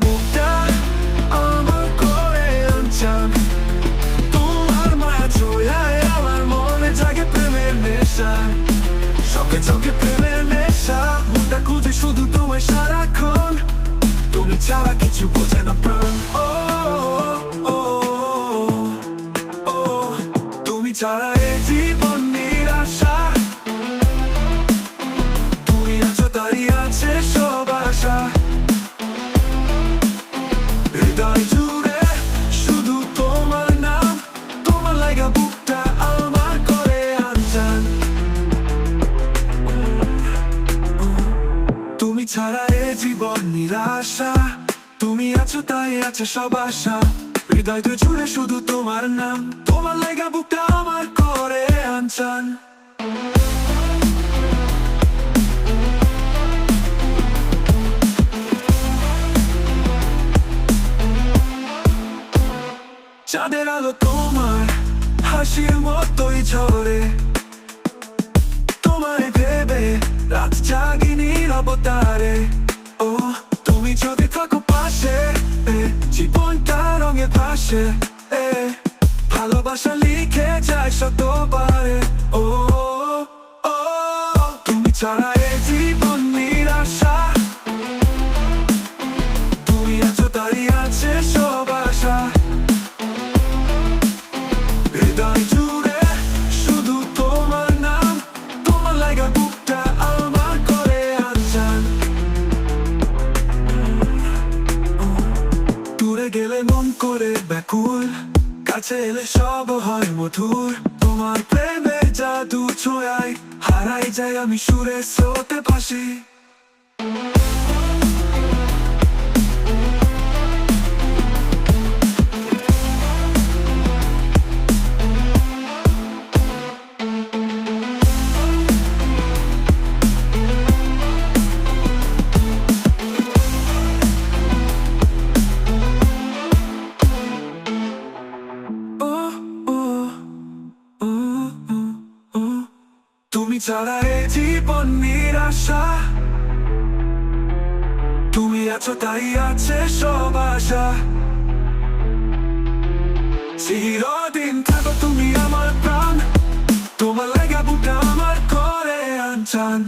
বুকটা আমার করে আনচান তোমার মায়া ছোঁয়ায় আমার মনে জাগে প্রেমের নেশা চোখে চোখে প্রেমের নেশা বুকটা খুঁজে শুধু তোমায় সারাক্ষণ তুমি ছাড়া কিছু বোঝে না প্রাণ ও তুমি ছাড়া ছাড়া এ জীবন নিরাশা। তুমি আছো তাই আছে সব আশা। হৃদয় তো জুড়ে শুধু তোমার নাম। তোমার লেগা বুকটা আমার করে আনচান। চাঁদের আলো তোমার হাসির মতোই ঝরে। এ, ভালোবাসা লিখে যায় শতবারে। ও ও তুমি ছাড়া এ জীবন নিরাশা। তুমি আছো তাই আছে সব আশা। হৃদয় জুড়ে শুধু তোমার নাম তোমার লাগা বুকটা আমার করে আনচান। দূরে গেলে করে ব্যাকুল। কাছে এলে সব হয় মধুর। তোমার প্রেমে জাদু ছোঁয়াই হারাই যায় আমি সুরে স্রোতে ভাসি। তুমি জীবন নিরাশা। তুমি আছো, তাই আছে সব আশা। চিরদিন থাকো তুমি আমার প্রাণ। তোমার লাগা বুটা আমার করে আনচান